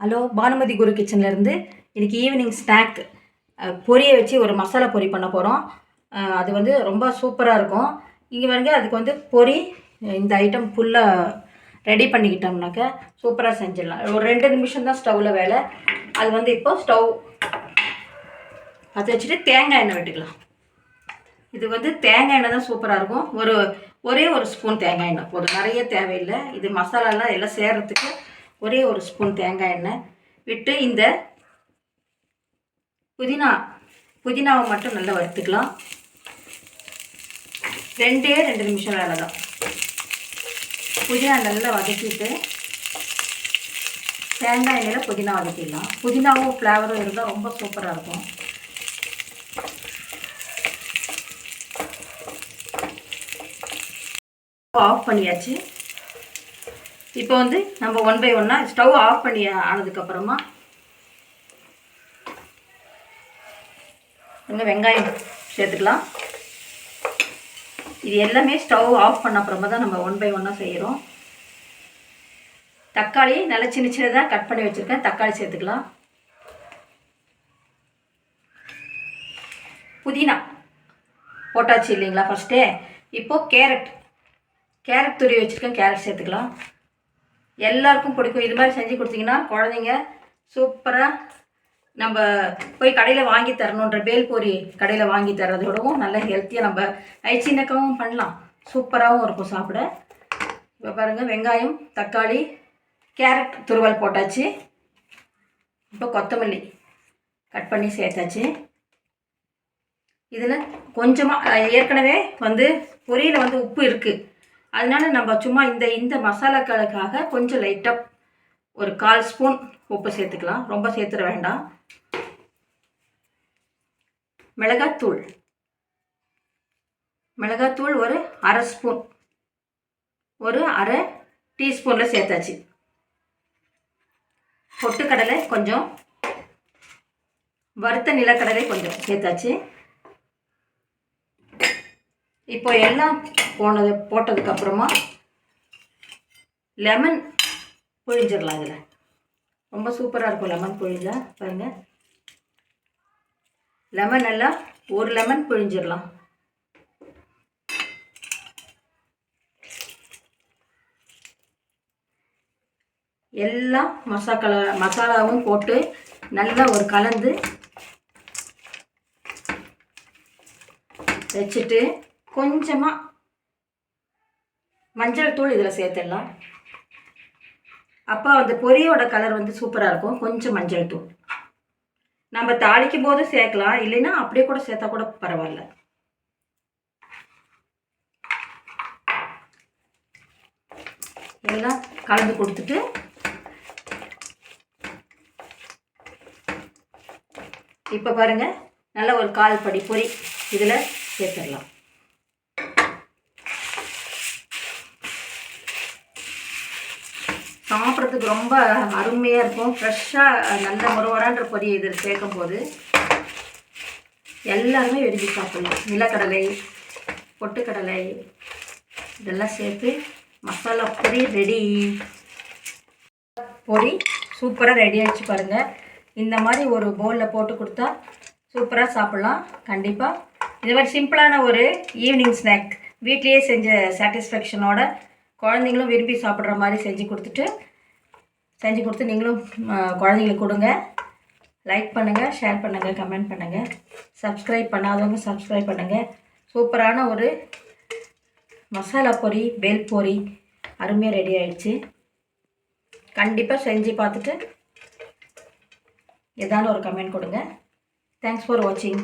Hello Bhanumathi குரு கிச்சன்லேருந்து இன்றைக்கி evening snack பொரியை வச்சு ஒரு மசாலா பொரி பண்ண போகிறோம் அது வந்து ரொம்ப சூப்பராக இருக்கும். இங்கே வந்து அதுக்கு வந்து பொரி இந்த ஐட்டம் ஃபுல்லாக ரெடி பண்ணிக்கிட்டோம்னாக்க சூப்பராக செஞ்சிடலாம். ஒரு ரெண்டு நிமிஷம் தான் ஸ்டவ்வில் வேலை. அது வந்து இப்போ ஸ்டவ் அதை வச்சுட்டு தேங்காய் எண்ணெய் விட்டுக்கலாம். இது வந்து தேங்காய் எண்ணெய் தான் சூப்பராக இருக்கும். ஒரு ஒரே ஒரு ஸ்பூன் தேங்காய் எண்ணெய் போதும். நிறைய தேவையில்லை. இது மசாலாலாம் எல்லாம் சேர்கிறதுக்கு ஒரே ஒரு ஸ்பூன் தேங்காய் எண்ணெய் விட்டு இந்த புதினா புதினாவை மட்டும் நல்லா வறுத்துக்கலாம். ரெண்டே ரெண்டு நிமிஷம் வேலை தான் புதினா நல்லா வதக்கிட்டு தேங்காய் எண்ணெயில் புதினா வதக்கிடலாம். புதினாவும் ஃப்ளேவரும் இருந்தால் ரொம்ப சூப்பராக இருக்கும். ஆஃப் பண்ணியாச்சு. இப்போ வந்து நம்ம ஒன் பை ஒன்னாக ஸ்டவ் ஆஃப் பண்ணி ஆனதுக்கப்புறமா இங்கே வெங்காயம் சேர்த்துக்கலாம். இது எல்லாமே ஸ்டவ் ஆஃப் பண்ண அப்புறமா தான் நம்ம ஒன் பை ஒன்னாக செய்கிறோம் தக்காளி நல்லா சின்ன சின்னதாக கட் பண்ணி வச்சுருக்கேன். தக்காளி சேர்த்துக்கலாம். புதினா போட்டாச்சு இல்லைங்களா ஃபஸ்ட்டே இப்போது கேரட். கேரட் துறி வச்சுருக்கேன். கேரட் சேர்த்துக்கலாம். எல்லாருக்கும் பிடிக்கும். இது மாதிரி செஞ்சு கொடுத்தீங்கன்னா குழந்தைங்க சூப்பராக நம்ம போய் கடையில் வாங்கி தரணுன்ற பேல்பூரி கடையில் வாங்கி தர்றதோடவும் நல்ல ஹெல்த்தியாக நம்ம ஐச்சினக்காவும் பண்ணலாம். சூப்பராகவும் இருக்கும் சாப்பிட. இப்போ பாருங்கள் வெங்காயம் தக்காளி கேரட் துருவல் போட்டாச்சு. இப்போ கொத்தமல்லி கட் பண்ணி சேர்த்தாச்சு. இதில் கொஞ்சமாக ஏற்கனவே வந்து பொரியில் வந்து உப்பு இருக்குது அதனால நம்ம சும்மா இந்த இந்த மசாலாக்களுக்காக கொஞ்சம் லைட்டாக ஒரு கால் ஸ்பூன் உப்பு சேர்த்துக்கலாம். ரொம்ப சேர்த்துட வேண்டாம். மிளகாத்தூள். மிளகாத்தூள் ஒரு அரை ஸ்பூன் ஒரு அரை டீஸ்பூனில் சேர்த்தாச்சு. பொட்டுக்கடலை கொஞ்சம் வறுத்த நிலக்கடலை கொஞ்சம் சேர்த்தாச்சு. இப்போ எல்லாம் போனது போட்டதுக்கப்புறமா லெமன் புழிஞ்சிடலாம் இதில். ரொம்ப சூப்பராக இருக்கும் லெமன் புழிஞ்சா பாருங்கள் லெமன் எல்லாம் ஒரு லெமன் புழிஞ்சிடலாம். எல்லாம் மசாக்கல மசாலாவும் போட்டு நல்லா ஒரு கலந்து வச்சுட்டு கொஞ்சமாக மஞ்சள் தூள் இதில் சேர்த்துடலாம். அப்போ அந்த பொரியோட கலர் வந்து சூப்பராக இருக்கும். கொஞ்சம் மஞ்சள் தூள். நம்ம தாளிக்கும் போது சேர்க்கலாம். இல்லைன்னா அப்படியே கூட சேர்த்தா கூட பரவாயில்ல. இதெல்லாம் கலந்து கொடுத்துட்டு இப்போ பாருங்கள் நல்ல ஒரு கால் படி பொரி இதில் சேர்த்துடலாம். சாப்பிட்றதுக்கு ரொம்ப அருமையாக இருக்கும். ஃப்ரெஷ்ஷாக நல்ல முறவரான்ற பொடி இதில் சேர்க்கும் போது எல்லாருமே விரும்பி சாப்பிடலாம். நிலக்கடலை பொட்டுக்கடலை இதெல்லாம் சேர்த்து மசாலா பொரி ரெடி பொரி சூப்பராக ரெடி ஆகிடுச்சு பாருங்கள் இந்த மாதிரி ஒரு பவுலில் போட்டு கொடுத்தா சூப்பராக சாப்பிட்லாம். கண்டிப்பாக இது மாதிரி சிம்பிளான ஒரு ஈவினிங் ஸ்நாக் வீட்லேயே செஞ்ச சாட்டிஸ்ஃபேக்ஷனோட குழந்தைங்களும் விரும்பி சாப்பிட்ற மாதிரி செஞ்சு கொடுத்துட்டு செஞ்சு கொடுத்து நீங்களும் குழந்தைங்களுக்கு கொடுங்க. லைக் பண்ணுங்கள் ஷேர் பண்ணுங்கள் கமெண்ட் பண்ணுங்கள் சப்ஸ்கிரைப் பண்ணாதவங்க சப்ஸ்கிரைப் பண்ணுங்கள் சூப்பரான ஒரு மசாலா பொரி பேல் பொரி அருமையாக ரெடி ஆயிடுச்சு. கண்டிப்பாக செஞ்சு பார்த்துட்டு ஏதாவது ஒரு கமெண்ட் கொடுங்க. தேங்க்ஸ் ஃபார் வாட்சிங்